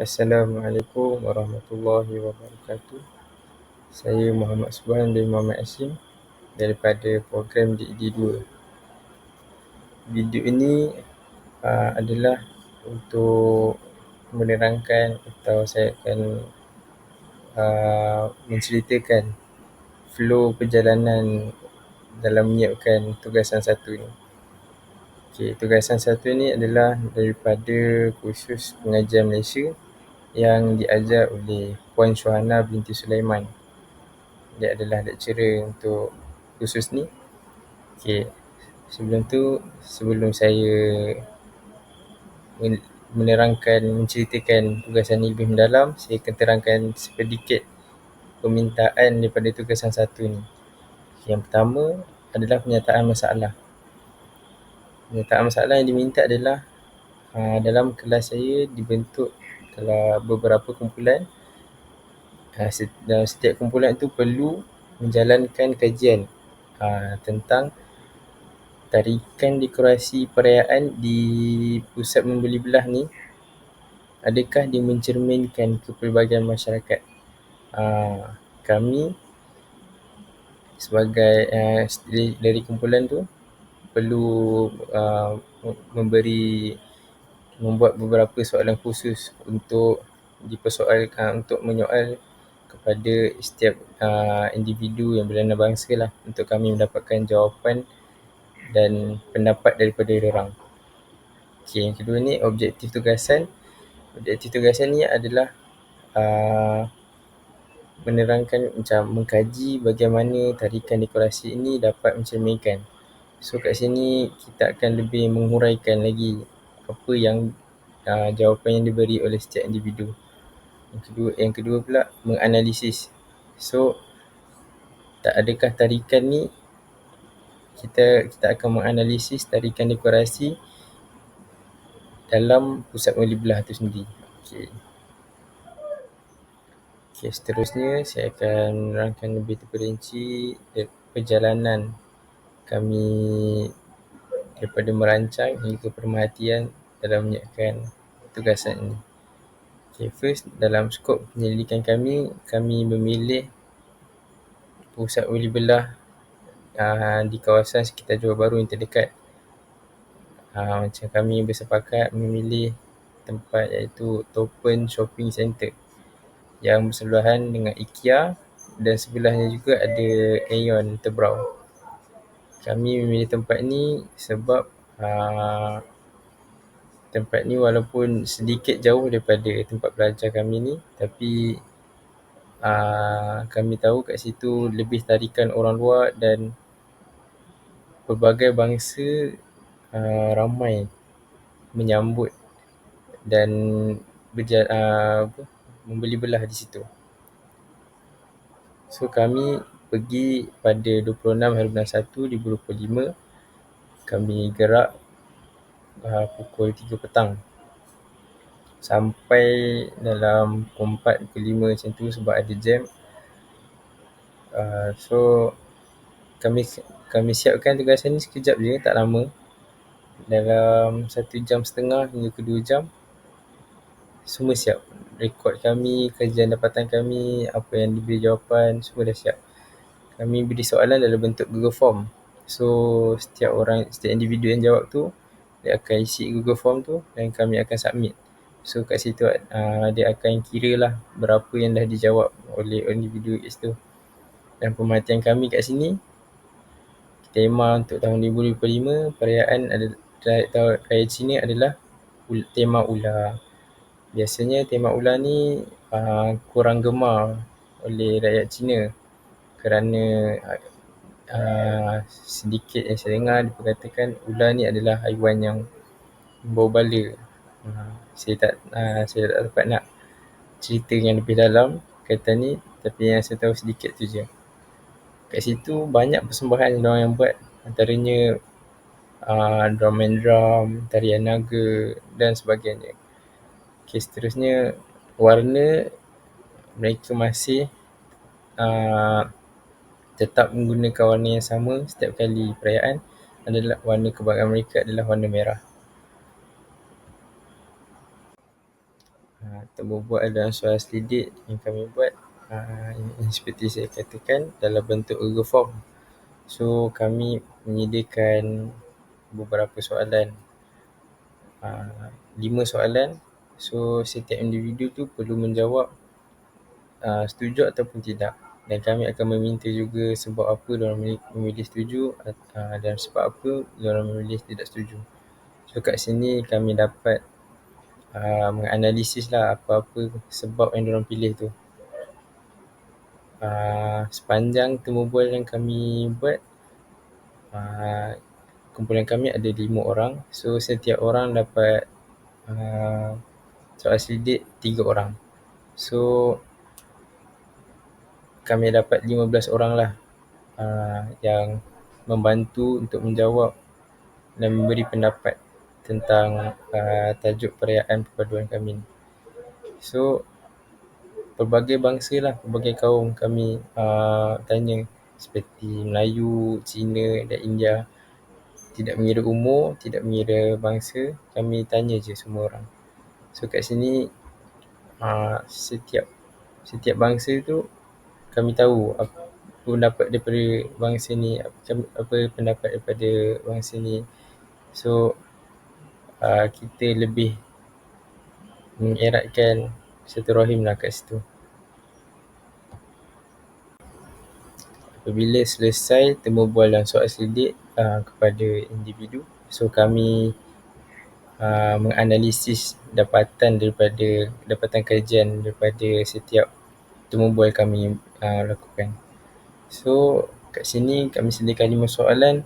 Assalamualaikum warahmatullahi wabarakatuh. Saya Muhammad Subhan bin Muhammad Hashim daripada program DED2. Video ini uh, adalah untuk menerangkan atau saya akan uh, menceritakan flow perjalanan dalam menyiapkan tugasan satu ini. Okey, tugasan satu ini adalah daripada kursus pengajian Malaysia yang diajar oleh Puan Shuhana binti Sulaiman. Dia adalah lecturer untuk kursus ni. Okey, sebelum tu, sebelum saya menerangkan, menceritakan tugasan ini lebih mendalam, saya akan terangkan sedikit permintaan daripada tugasan satu ni. Yang pertama adalah penyataan masalah. Penyataan masalah yang diminta adalah uh, dalam kelas saya dibentuk dalam beberapa kumpulan. Uh, dalam setiap kumpulan itu perlu menjalankan kajian uh, tentang tarikan dekorasi perayaan di pusat membeli belah ni adakah dia mencerminkan kepelbagaian masyarakat. Uh, kami sebagai uh, dari kumpulan tu perlu uh, memberi membuat beberapa soalan khusus untuk dipersoalkan untuk menyoal kepada setiap uh, individu yang berlainan bangsa lah untuk kami mendapatkan jawapan dan pendapat daripada orang. Okey, yang kedua ni objektif tugasan. Objektif tugasan ni adalah uh, menerangkan macam mengkaji bagaimana tarikan dekorasi ini dapat mencerminkan So kat sini kita akan lebih menguraikan lagi apa yang uh, jawapan yang diberi oleh setiap individu. Yang kedua, yang kedua pula menganalisis. So tak adakah tarikan ni kita kita akan menganalisis tarikan dekorasi dalam pusat wali belah tu sendiri. Okey. Okey, seterusnya saya akan menerangkan lebih terperinci perjalanan kami daripada merancang hingga pemerhatian dalam menyiapkan tugasan ini. Okay, first dalam skop penyelidikan kami, kami memilih pusat uli belah uh, di kawasan sekitar Johor Bahru yang terdekat. Uh, macam kami bersepakat memilih tempat iaitu Topen Shopping Centre yang bersebelahan dengan IKEA dan sebelahnya juga ada Aeon Tebrau kami memilih tempat ni sebab uh, tempat ni walaupun sedikit jauh daripada tempat belajar kami ni tapi uh, kami tahu kat situ lebih tarikan orang luar dan pelbagai bangsa uh, ramai menyambut dan berja- uh, membeli belah di situ. So kami pergi pada 26 hari bulan 1 2025 kami gerak uh, pukul 3 petang. Sampai dalam pukul 4 pukul 5 macam tu sebab ada jam. Uh, so kami kami siapkan tugasan ni sekejap je tak lama. Dalam satu jam setengah hingga ke dua jam semua siap. Rekod kami, kajian dapatan kami, apa yang diberi jawapan, semua dah siap. Kami beri soalan dalam bentuk Google Form. So, setiap orang, setiap individu yang jawab tu, dia akan isi Google Form tu dan kami akan submit. So, kat situ uh, dia akan kira lah berapa yang dah dijawab oleh individu X tu. Dan pemerhatian kami kat sini, tema untuk tahun 2025, perayaan ada Raya Cina adalah tema ular. Biasanya tema ular ni uh, kurang gemar oleh rakyat Cina kerana uh, sedikit yang saya dengar diperkatakan ular ni adalah haiwan yang membawa bala. Uh, saya tak uh, saya tak dapat nak cerita yang lebih dalam kaitan ni tapi yang saya tahu sedikit tu je. Kat situ banyak persembahan yang yang buat antaranya uh, drum and drum, tarian naga dan sebagainya. Okay, seterusnya warna mereka masih uh, tetap menggunakan warna yang sama setiap kali perayaan adalah warna kebanggaan mereka adalah warna merah. Ha, temu bual dalam soalan selidik yang kami buat seperti saya katakan dalam bentuk Google Form. So kami menyediakan beberapa soalan, lima soalan. So setiap individu tu perlu menjawab setuju ataupun tidak. Dan kami akan meminta juga sebab apa dorang memilih setuju dan sebab apa dorang memilih tidak setuju. So kat sini kami dapat menganalisis lah apa-apa sebab yang dorang pilih tu. Sepanjang temu bual yang kami buat, kumpulan kami ada lima orang. So setiap orang dapat soalan selidik tiga orang. So kami dapat lima belas orang lah yang membantu untuk menjawab dan memberi pendapat tentang tajuk perayaan perpaduan kami ni. So pelbagai bangsa lah, pelbagai kaum kami tanya seperti Melayu, Cina dan India. Tidak mengira umur, tidak mengira bangsa, kami tanya je semua orang. So kat sini setiap setiap bangsa tu kami tahu apa pendapat daripada bangsa ni, apa pendapat daripada bangsa ni. So kita lebih mengeratkan silaturahim lah kat situ. Apabila selesai temu bual dan soalan selidik kepada individu, so kami menganalisis dapatan daripada, dapatan kajian daripada setiap temu bual kami lakukan. So kat sini kami sediakan lima soalan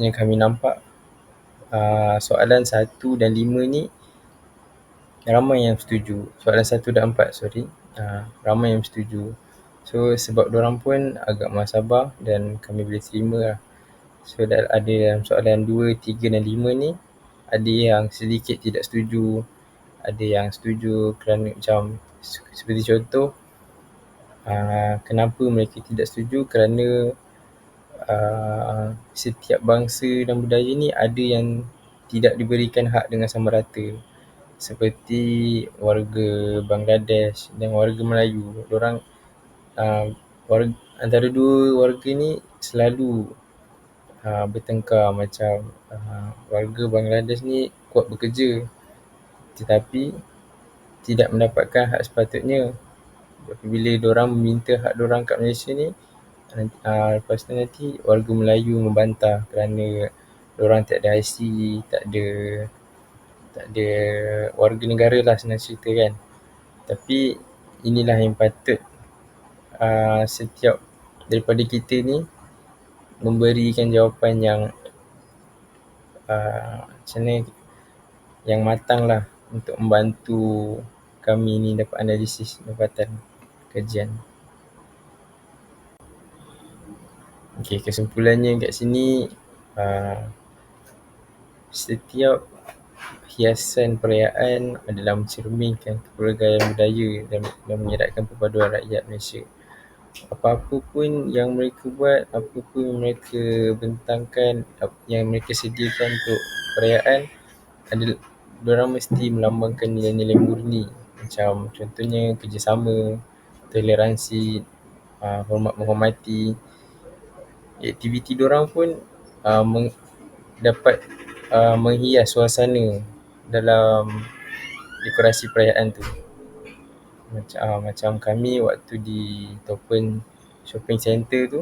yang kami nampak soalan satu dan lima ni ramai yang setuju. Soalan satu dan empat, sorry, ramai yang setuju. So sebab dorang pun agak muhasabah dan kami boleh terima lah. So ada dalam soalan dua, tiga dan lima ni ada yang sedikit tidak setuju, ada yang setuju kerana macam seperti contoh kenapa mereka tidak setuju kerana setiap bangsa dan budaya ni ada yang tidak diberikan hak dengan sama rata. Seperti warga Bangladesh dan warga Melayu. Dorang antara dua warga ni selalu bertengkar macam warga Bangladesh ni kuat bekerja tetapi tidak mendapatkan hak sepatutnya. Apabila dorang meminta hak dorang kat Malaysia ni, lepas tu nanti warga Melayu membantah kerana dorang tak ada IC, tak ada tak ada warga negara lah senang cerita kan. Tapi inilah yang patut setiap daripada kita ni memberikan jawapan yang macam mana, yang matang lah untuk membantu kami ni dapat analisis dapatan kajian. Okay, kesimpulannya kat sini setiap hiasan perayaan adalah mencerminkan kepelbagaian budaya dan mengeratkan perpaduan rakyat Malaysia. Apa-apa pun yang mereka buat, apa pun yang mereka bentangkan, yang mereka sediakan untuk perayaan adalah dorang mesti melambangkan nilai-nilai murni. Macam contohnya kerjasama, toleransi, hormat menghormati. Aktiviti dorang pun dapat menghias suasana dalam dekorasi perayaan tu. Macam kami waktu di Topen shopping centre tu,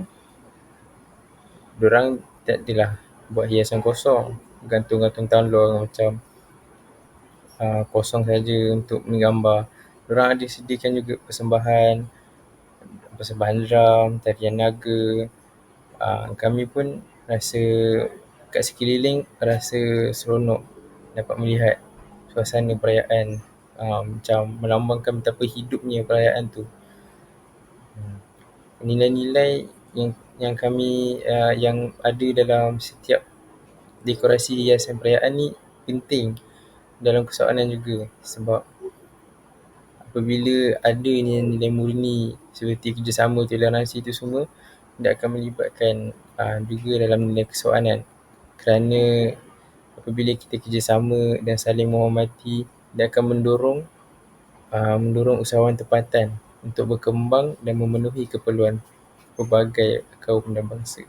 dorang tak ada lah buat hiasan kosong, gantung-gantung talian macam kosong saja untuk menggambar. Dorang ada sediakan juga persembahan, persembahan drum, tarian naga. Kami pun rasa kat sekeliling rasa seronok dapat melihat suasana perayaan macam melambangkan betapa hidupnya perayaan tu. Nilai-nilai yang yang kami yang ada dalam setiap dekorasi hiasan perayaan ni penting dalam persoalan juga sebab apabila ada nilai-nilai murni seperti kerjasama, toleransi tu semua dia akan melibatkan juga dalam nilai kesoanan kerana apabila kita kerjasama dan saling menghormati dia akan mendorong uh, mendorong usahawan tempatan untuk berkembang dan memenuhi keperluan pelbagai kaum dan bangsa.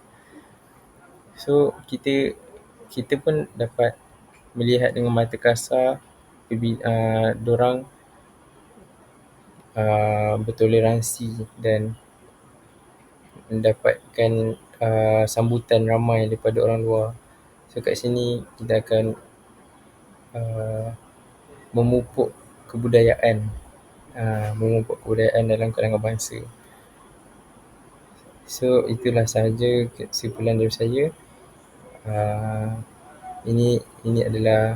So kita kita pun dapat melihat dengan mata kasar uh, dorang uh, bertoleransi dan mendapatkan uh, sambutan ramai daripada orang luar. So kat sini kita akan uh, memupuk kebudayaan uh, memupuk kebudayaan dalam kalangan bangsa. So itulah sahaja kesimpulan dari saya. Uh, ini ini adalah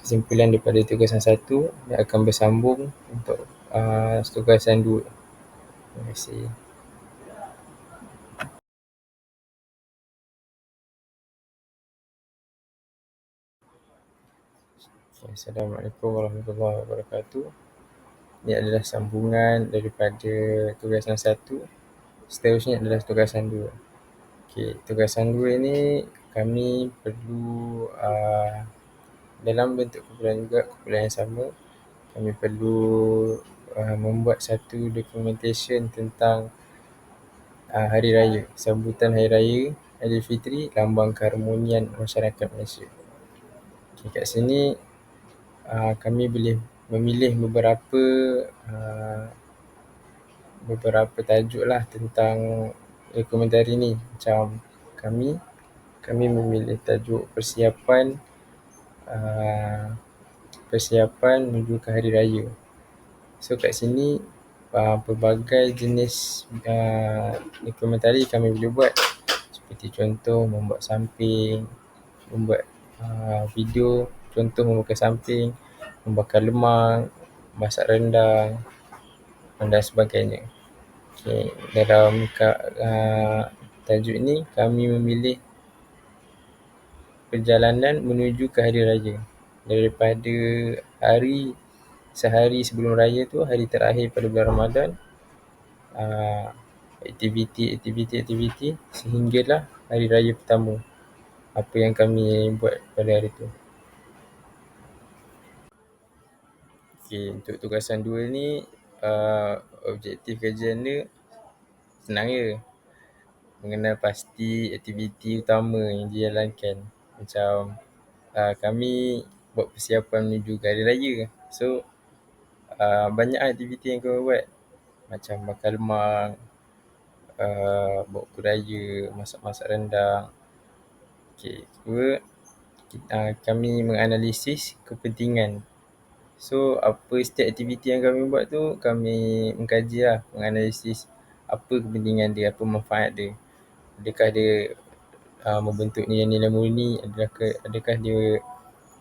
kesimpulan daripada tugasan satu yang akan bersambung untuk uh, tugasan dua. Terima kasih. Assalamualaikum warahmatullahi wabarakatuh. Ini adalah sambungan daripada tugasan satu. Seterusnya adalah tugasan dua. Okey, tugasan dua ini kami perlu uh, dalam bentuk kumpulan juga, kumpulan yang sama. Kami perlu uh, membuat satu documentation tentang uh, Hari Raya, sambutan Hari Raya Aidilfitri, lambang keharmonian masyarakat Malaysia. Okay, kat sini uh, kami boleh memilih beberapa uh, beberapa tajuk lah tentang dokumentari ni. Macam kami kami memilih tajuk persiapan uh, persiapan menuju ke hari raya. So kat sini uh, pelbagai jenis uh, dokumentari kami boleh buat seperti contoh membuat samping, membuat uh, video contoh membakar samping, membakar lemang, masak rendang dan sebagainya. Okay. Dalam uh, tajuk ini kami memilih perjalanan menuju ke hari raya daripada hari sehari sebelum raya tu hari terakhir pada bulan Ramadan uh, aktiviti aktiviti aktiviti sehinggalah hari raya pertama apa yang kami buat pada hari tu. Okey, untuk tugasan dua ni uh, objektif kajian dia senang je. Mengenal pasti aktiviti utama yang dijalankan. Macam uh, kami buat persiapan menuju ke hari raya. So uh, banyak aktiviti yang kami buat. Macam bakar lemang, uh, bawa kuda raya, masak-masak rendang. Okey, kedua uh, kami menganalisis kepentingan So apa setiap aktiviti yang kami buat tu kami mengkaji lah, menganalisis apa kepentingan dia, apa manfaat dia. Adakah dia uh, membentuk nilai-nilai murni, adakah, adakah dia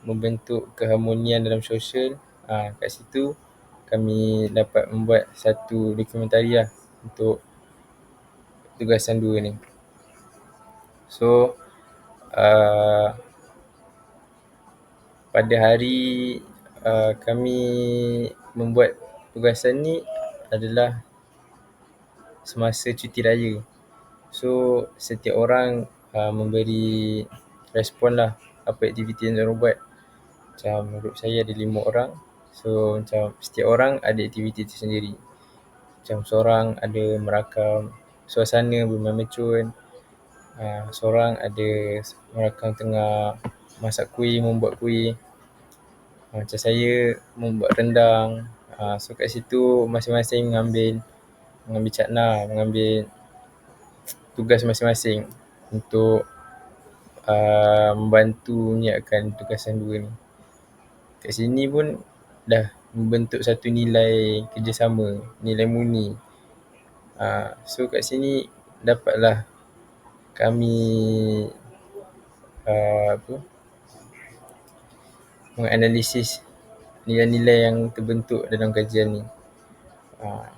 membentuk keharmonian dalam sosial. Uh, kat situ kami dapat membuat satu dokumentari lah untuk tugasan dua ni. So uh, pada hari uh, kami membuat tugasan ni adalah semasa cuti raya. So setiap orang uh, memberi respon lah apa aktiviti yang diorang buat. Macam grup saya ada lima orang. So macam setiap orang ada aktiviti tersendiri. Macam seorang ada merakam suasana bermain mercun. Uh, seorang ada merakam tengah masak kuih, membuat kuih. Macam saya membuat rendang. Uh, so kat situ masing-masing mengambil mengambil cakna, mengambil tugas masing-masing untuk uh, membantu menyiapkan tugasan dua ni. Kat sini pun dah membentuk satu nilai kerjasama, nilai murni. Uh, so kat sini dapatlah kami uh, apa, menganalisis nilai-nilai yang terbentuk dalam kajian ni. Uh,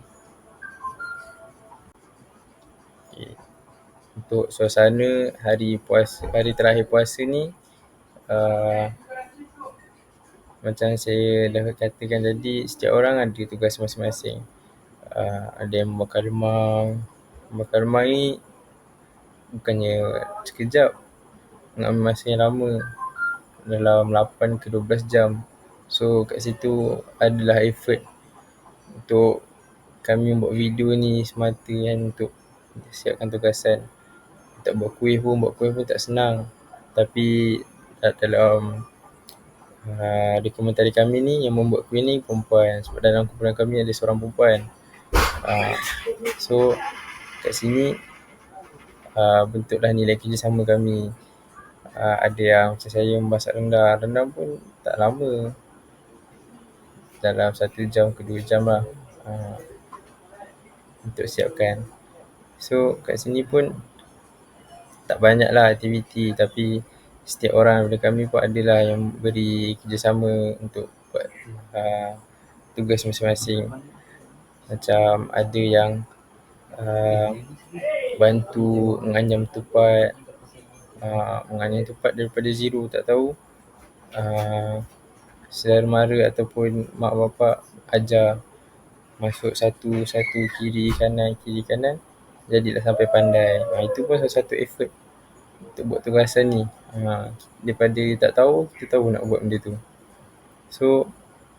okay. Untuk suasana hari puasa, hari terakhir puasa ni, uh, macam saya dah katakan tadi, setiap orang ada tugas masing-masing. Uh, ada yang membakar lemang. Membakar lemang ni bukannya sekejap. Mengambil masa yang lama dalam 8 ke 12 jam. So kat situ adalah effort untuk kami buat video ni semata kan untuk siapkan tugasan. Tak buat kuih pun, buat kuih pun tak senang. Tapi dalam uh, dokumentari kami ni yang membuat kuih ni perempuan. Sebab dalam kumpulan kami ada seorang perempuan. Uh, so kat sini uh, bentuklah nilai kerjasama kami. Uh, ada yang macam saya memasak rendang. Rendang pun tak lama. Dalam satu jam ke dua jam lah. Uh, untuk siapkan. So kat sini pun tak banyak lah aktiviti tapi setiap orang daripada kami pun adalah yang beri kerjasama untuk buat uh, tugas masing-masing. Macam ada yang uh, bantu menganyam tupat, uh, menganyam tupat daripada zero tak tahu. Uh, saudara mara ataupun mak bapak ajar masuk satu-satu kiri kanan kiri kanan jadilah sampai pandai. Ha, itu pun salah satu effort untuk buat tugasan ni. Ha, daripada tak tahu, kita tahu nak buat benda tu. So,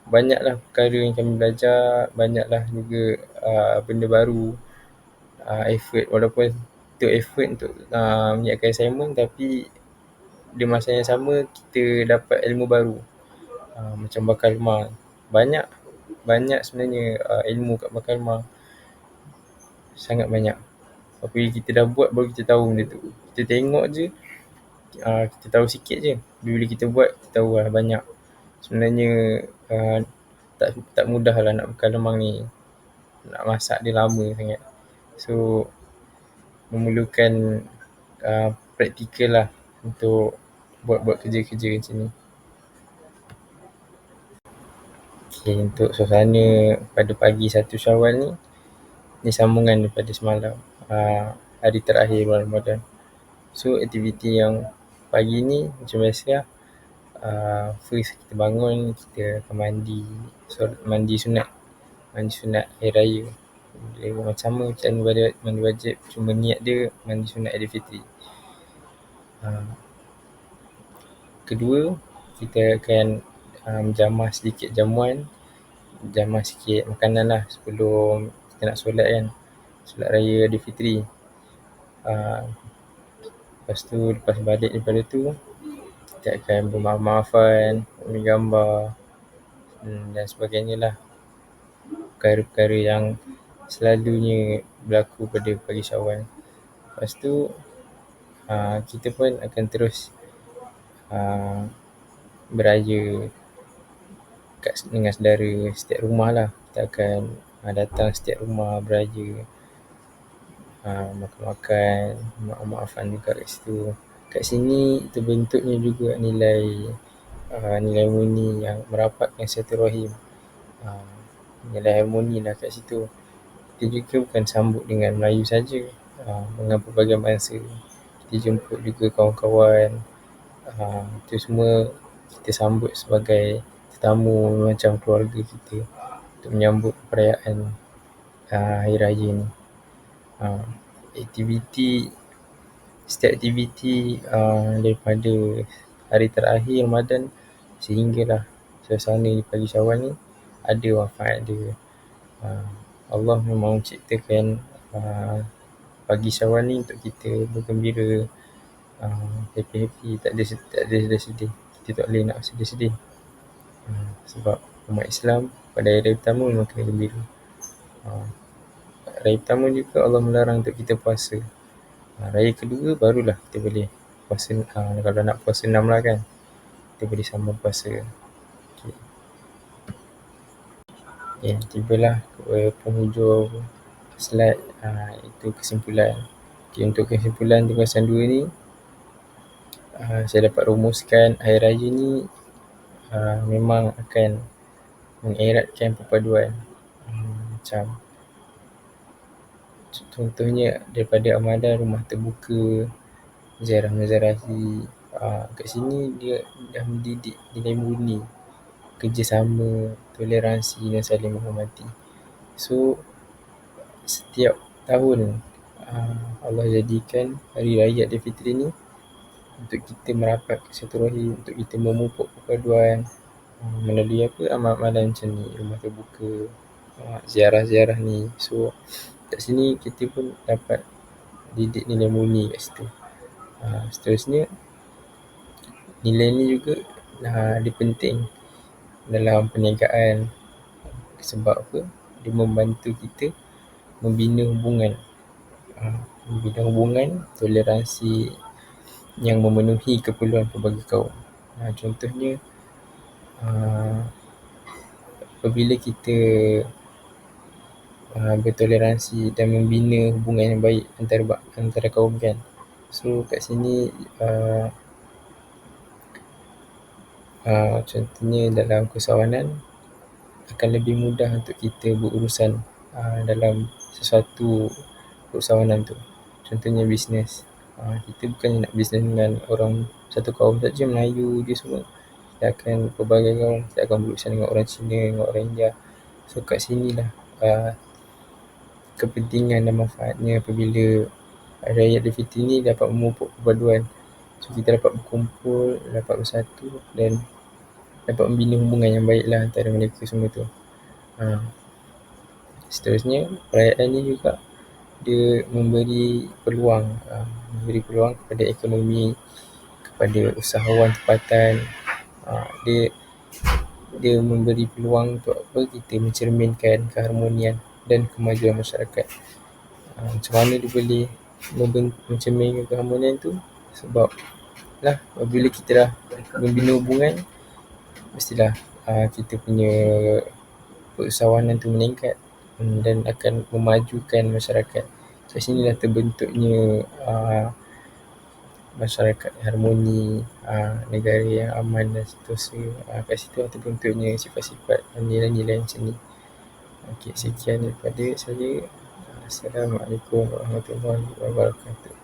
banyaklah perkara yang kami belajar, banyaklah juga uh, benda baru, uh, effort. Walaupun itu effort untuk uh, menyiapkan assignment tapi di masa yang sama kita dapat ilmu baru. Uh, macam bakal rumah. Banyak banyak sebenarnya uh, ilmu kat bakal rumah. Sangat banyak. Tapi kita dah buat baru kita tahu benda tu. Kita tengok je, uh, kita tahu sikit je. Bila kita buat, kita tahu lah banyak. Sebenarnya uh, tak tak mudah lah nak bekal lemang ni. Nak masak dia lama sangat. So, memerlukan uh, praktikal lah untuk buat-buat kerja-kerja macam ni. Okay, untuk suasana pada pagi satu syawal ni, ni sambungan daripada semalam. Uh, hari terakhir bulan Ramadan. So, aktiviti yang pagi ni macam biasa lah. Uh, first kita bangun, kita akan mandi. So, mandi sunat. Mandi sunat air raya. Dia macam macam mandi, wajib. Cuma niat dia mandi sunat Aidil Fitri. Uh, kedua, kita akan um, jamah sedikit jamuan. Jamah sikit makanan lah sebelum kita nak solat kan. Solat raya Aidil Fitri. Uh, lepas tu, lepas balik daripada tu, kita akan bermaaf-maafan, ambil gambar hmm, dan sebagainya lah. Perkara-perkara yang selalunya berlaku pada pagi syawal. Lepas tu, uh, kita pun akan terus uh, beraya kat, dengan saudara setiap rumah lah. Kita akan uh, datang setiap rumah beraya. Uh, makan-makan, maaf-maafan juga kat situ kat sini terbentuknya juga nilai uh, nilai harmoni yang merapatkan silaturahim. Uh, nilai harmoni lah kat situ. Kita juga bukan sambut dengan Melayu saja, uh, dengan pelbagai bangsa. Kita jemput juga kawan-kawan. Uh, itu semua kita sambut sebagai tetamu macam keluarga kita untuk menyambut perayaan uh, Hari Raya ni. Uh, aktiviti setiap aktiviti uh, daripada hari terakhir Ramadan sehinggalah suasana di pagi syawal ni ada wafat dia. Uh, Allah memang ciptakan uh, pagi syawal ni untuk kita bergembira. Uh, happy-happy tak ada tak ada sedih-sedih. Kita tak boleh nak sedih-sedih. Uh, sebab umat Islam pada hari pertama memang kena gembira hari pertama juga Allah melarang untuk kita puasa. Ha, raya kedua barulah kita boleh puasa ha, kalau nak puasa enam lah kan kita boleh sambung puasa. Okay. okay, tibalah ke penghujung slide ha, itu kesimpulan. Okay, untuk kesimpulan tugasan dua ni ha, saya dapat rumuskan hari raya ni ha, memang akan mengeratkan perpaduan. Hmm, macam contohnya daripada amalan rumah terbuka ziarah menzarahi uh, kat sini dia dah mendidik nilai murni kerjasama toleransi dan saling menghormati so setiap tahun uh, Allah jadikan hari raya Aidilfitri ni untuk kita merapat ke rahim untuk kita memupuk perpaduan melalui apa amalan-amalan macam ni, rumah terbuka, ziarah-ziarah ni. So kat sini kita pun dapat didik nilai murni kat situ. Seterusnya nilai ni juga dia penting dalam perniagaan sebab apa, dia membantu kita membina hubungan, membina hubungan, toleransi yang memenuhi keperluan pelbagai kaum. Contohnya apabila kita bertoleransi dan membina hubungan yang baik antara antara kaum kan. So kat sini contohnya dalam keusahawanan akan lebih mudah untuk kita berurusan dalam sesuatu keusahawanan tu. Contohnya bisnes, kita bukannya nak bisnes dengan orang satu kaum saja, melayu je semua. Kita akan pelbagai kaum, kita akan berurusan dengan orang cina, dengan orang india. So kat sini lah kepentingan dan manfaatnya apabila Raya Aidilfitri ni dapat memupuk perpaduan. So kita dapat berkumpul, dapat bersatu dan dapat membina hubungan yang baik lah antara mereka semua tu. Seterusnya perayaan ni juga dia memberi peluang, memberi peluang kepada ekonomi, kepada usahawan tempatan. Dia dia memberi peluang untuk apa, kita mencerminkan keharmonian dan kemajuan masyarakat. Macam mana dia boleh mencerminkan keharmonian tu, sebab lah apabila kita dah membina hubungan, mestilah kita punya keusahawanan tu meningkat dan akan memajukan masyarakat. Kat sini lah terbentuknya masyarakat harmoni, negara yang aman dan seterusnya. Kat situ lah terbentuknya sifat-sifat nilai-nilai macam ni. Okey, sekian daripada saya. Assalamualaikum Warahmatullahi Wabarakatuh.